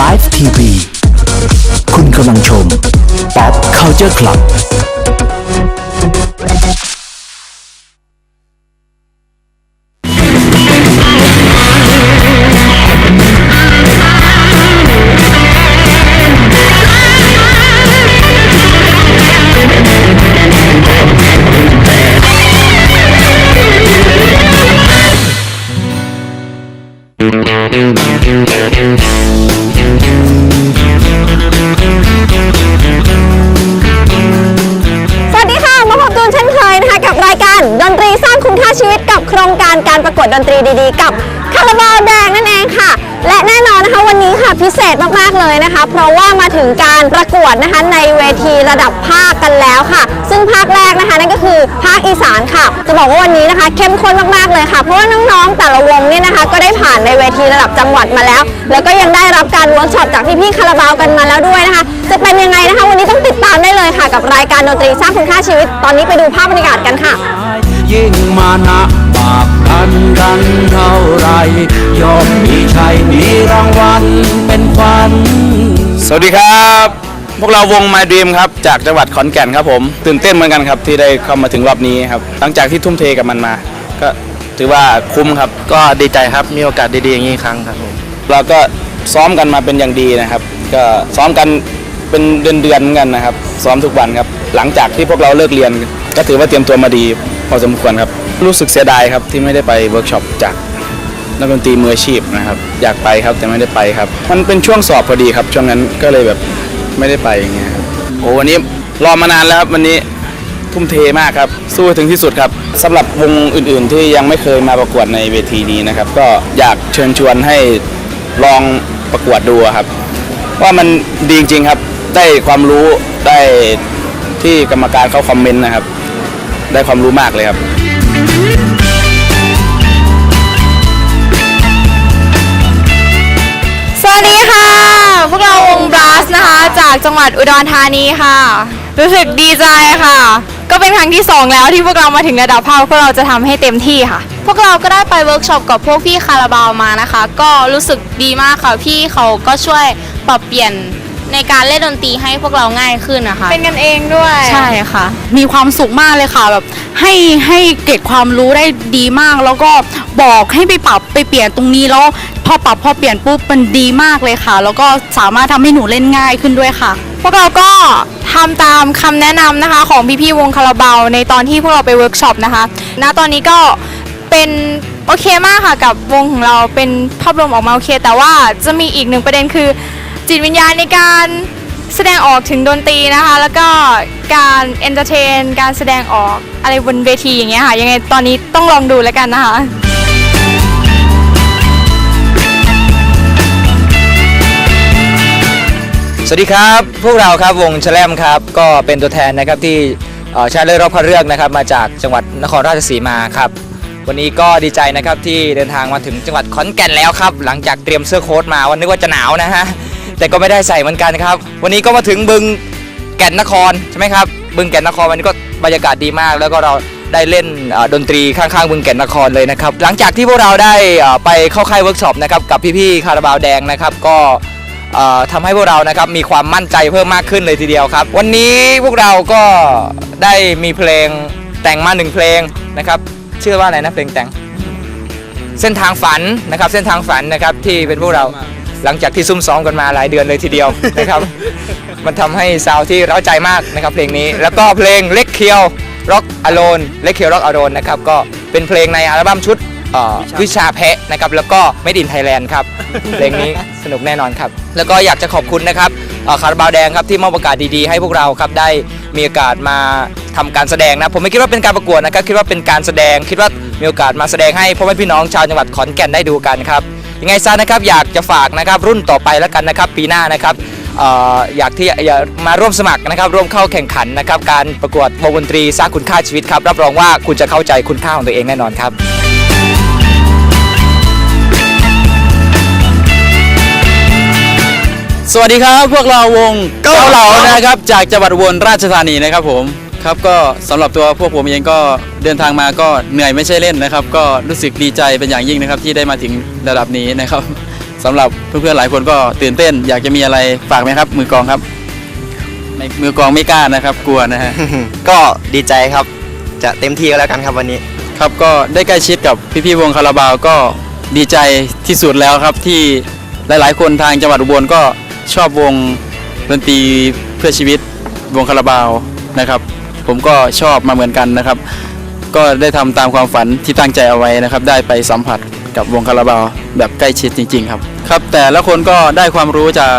คือ Live TV คุณกำลังชม Pop Culture Club ส การประกวดดนตรีดีๆ กับคาราบาวแดงนั่นเองค่ะ และแน่นอนนะคะวันนี้ค่ะพิเศษมากๆเลยนะคะ เพราะว่ามาถึงการประกวดนะคะในเวทีระดับภาคกันแล้วค่ะ ซึ่งภาคแรกนะคะนั่นก็คือภาคอีสานค่ะ จะบอกว่าวันนี้นะคะ เข้มข้นมากๆเลยค่ะ เพราะว่าน้องๆแต่ละวงเนี่ยนะคะ ก็ได้ผ่านในเวทีระดับจังหวัดมาแล้ว แล้วก็ยังได้รับการเวิร์กช็อปจากพี่ๆคาราบาวกันมาแล้วด้วยนะคะ จะเป็นยังไงนะคะ วันนี้ต้องติดตามได้เลยค่ะ กับรายการดนตรีสร้างคุณค่าชีวิต ตอนนี้ไปดูภาพบรรยากาศกันค่ะยิ่งมานะ ยอมมีชัยมีรางวัลเป็นขวัญสวัสดีครับ พวกเราวง My Dream ครับ จากจังหวัดขอนแก่นครับผม ตื่นเต้นเหมือนกันครับที่ได้เข้ามาถึงรอบนี้ครับ หลังจากที่ทุ่มเทกับมันมา ก็ถือว่าคุ้มครับ ก็ดีใจครับ มีโอกาสดีๆอย่างนี้ครั้งครับผม เราก็ซ้อมกันมาเป็นอย่างดีนะครับ ก็ซ้อมกันเป็นเดือนๆเหมือนกันนะครับ ซ้อมทุกวันครับ หลังจากที่พวกเราเลิกเรียน ก็ถือว่าเตรียมตัวมาดีพอสมควรครับ รู้สึกเสียดายครับที่ไม่ได้ไปเวิร์กช็อปจาก นักดนตรีมืออาชีพนะครับ อยากไปครับแต่ไม่ได้ไปครับ มันเป็นช่วงสอบพอดีครับ ช่วงนั้นก็เลยแบบไม่ได้ไปอย่างเงี้ยครับโอ้วันนี้รอมานานแล้วครับวันนี้ทุ่มเทมากครับ สู้ถึงที่สุดครับสำหรับวงอื่น ๆ ที่ยังไม่เคยมาประกวดในเวทีนี้นะครับ ก็อยากเชิญชวนให้ลองประกวดดูครับ ว่ามันดีจริงครับ ได้ความรู้ได้ที่กรรมการเขาคอมเมนต์นะครับ ได้ความรู้มากเลยครับ จากจังหวัดอุดรธานีค่ะ รู้สึกดีใจค่ะ ก็เป็นครั้งที่ 2 แล้วที่พวกเรามาถึงระดับภาคพวกเราจะทำให้เต็มที่ค่ะ พวกเราก็ได้ไปเวิร์กช็อปกับพวกพี่คาราบาวมานะคะ ก็รู้สึกดีมากค่ะพี่เขาก็ช่วยปรับเปลี่ยนในการเล่นดนตรีให้พวกเราง่ายขึ้นนะคะ เป็นกันเองด้วยใช่ค่ะ มีความสุขมากเลยค่ะแบบให้ให้เก็บความรู้ได้ดีมาก แล้วก็บอกให้ไปปรับไปเปลี่ยนตรงนี้แล้วพ อปรับพอเปลี่ยนปุ๊บมันดีมากเลยค่ะ แล้วก็สามารถทำให้หนูเล่นง่ายขึ้นด้วยค่ะ พวกเราก็ทำตามคำแนะนำนะคะ ของพี่ๆวงคาราบาวในตอนที่พวกเราไปเวิร์กช็อปนะคะณตอนนี้ก็เป็นโอเคมากค่ะกับวงของเราเป็นภาพรวมออกมาโอเค แต่ว่าจะมีอีกหนึ่งประเด็นคือ จิตวิญญาณในการแสดงออกถึงดนตรีนะคะ แล้วก็การเอนเตอร์เทน การแสดงออกอะไรบนเวทีอย่างเงี้ยค่ะ ยังไงตอนนี้ต้องลองดูแล้วกันนะคะ สวัสดีครับ พวกเราครับวงแชลมครับ ก็เป็นตัวแทนนะครับที่ชนะเลิศรอบคัดเลือกนะครับ มาจากจังหวัดนครราชสีมาครับ วันนี้ก็ดีใจนะครับที่เดินทางมาถึงจังหวัดขอนแก่นแล้วครับ หลังจากเตรียมเสื้อโค้ทมาวันนึกว่าจะหนาวนะฮะแต่ก็ไม่ได้ใส่เหมือนกันครับ วันนี้ก็มาถึงบึงแก่นนครใช่ไหมครับบึงแก่นนครวันนี้ก็บรรยากาศดีมาก แล้วก็เราได้เล่นดนตรีข้างๆบึงแก่นนครเลยนะครับหลังจากที่พวกเราได้ไปเข้าค่ายเวิร์กช็อปนะครับกับพี่ๆคาราบาวแดงนะครับก็ ทำให้พวกเรานะครับมีความมั่นใจเพิ่มมากขึ้นเลยทีเดียวครับ วันนี้พวกเราก็ได้มีเพลงแต่งมาหนึ่งเพลงนะครับชื่อว่าอะไรนะเพลงแต่งเส้นทางฝันนะครับเส้นทางฝันนะครับที่เป็นพวกเราหลังจากที่ซุ่มซ้อมกันมาหลายเดือนเลยทีเดียวนะครับ มันทำให้ซาวที่เร้าใจมากนะครับ เพลงนี้แล้วก็เพลงเล็กเคียวร็อกอโลนเล็กเคียวร็อกอโลนนะครับก็เป็นเพลงในอัลบั้มชุดวิชาแพะ นะครับแล้วก็ Made in Thailand ครับเพลงนี้สนุกแน่นอนครับ แล้วก็อยากจะขอบคุณนะครับเอ่อคาราบาวแดงครับที่มอบโอกาสดีๆ ให้พวกเราครับได้มีโอกาสมาทำการแสดงนะผมไม่คิดว่าเป็นการประกวดนะครับคิดว่าเป็นการแสดงคิดว่ามีโอกาสมาแสดงให้พ่อแม่พี่น้องชาวจังหวัดขอนแก่นได้ดูกันครับยังไงซะนะครับอยากจะฝากนะครับรุ่นต่อไปแล้วกันนะครับ ปีหน้านะครับเอ่ออยากที่อยากมาร่วมสมัครนะครับ ร่วมเข้าแข่งขันนะครับ การประกวดวงดนตรีสร้างคุณค่าชีวิตครับ รับรองว่าคุณจะเข้าใจคุณค่าของตัวเองแน่นอนครับ สวัสดีครับพวกเราวงเก้าเหลานะครับจากจังหวัดอุบลราชธานีนะครับผมครับก็สำหรับตัวพวกผมเองก็เดินทางมาก็เหนื่อยไม่ใช่เล่นนะครับ ก็รู้สึกดีใจเป็นอย่างยิ่งนะครับ ที่ได้มาถึงระดับนี้นะครับสำหรับเพื่อนๆหลายคนก็ตื่นเต้น อยากจะมีอะไรฝากไหมครับ มือกลองครับไม่มือกลองไม่กล้านะครับ กลัวนะฮะ ก็ดีใจครับ จะเต็มที่ก็แล้วกันครับวันนี้ ครับก็ได้ใกล้ชิดกับพี่ๆวงคาราบาวก็ดีใจที่สุดแล้วครับที่หลายๆ คนทางจังหวัดอุบลก็ ชอบวงดนตรีเพื่อชีวิตวงคาราบาวนะครับ ผมก็ชอบมาเหมือนกันนะครับ ก็ได้ทำตามความฝันที่ตั้งใจเอาไว้นะครับ ได้ไปสัมผัสกับวงคาราบาวแบบใกล้ชิดจริง ๆ ครับครับแต่ละคนก็ได้ความรู้จาก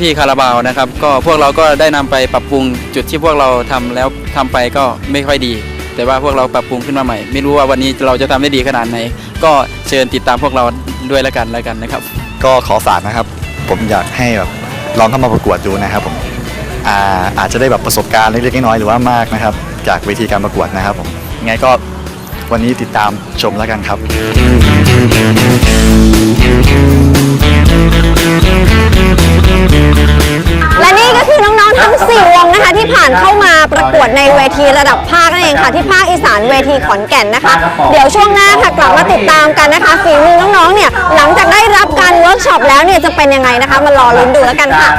พี่ๆคาราบาวนะครับ ก็พวกเราก็ได้นำไปปรับปรุงจุดที่พวกเราทำแล้วทำไปก็ไม่ค่อยดี แต่ว่าพวกเราปรับปรุงขึ้นมาใหม่ ไม่รู้ว่าวันนี้เราจะทำได้ดีขนาดไหน ก็เชิญติดตามพวกเราด้วยแล้วกันแล้วกันนะครับ ก็ขอฝากนะครับ ผมอยากให้แบบลองเข้ามาประกวดดูนะครับผมอาอาจจะได้แบบประสบการณ์เล็กๆน้อยๆหรือว่ามากนะครับ จากเวทีการประกวดนะครับผมยังไงก็วันนี้ติดตามชมแล้วกันครับานเข้ามาประกวดในเวทีระดับภาคนั่นเองค่ะที่ภาคอีสานเวทีขอนแก่นนะคะ เดี๋ยวช่วงหน้าค่ะกลับมาติดตามกันนะคะฝีมือน้องๆเนี่ยหลังจากได้รับการเวิร์กช็อปแล้วเนี่ยจะเป็นยังไงนะคะมารอลุ้นดูแล้วกันค่ะ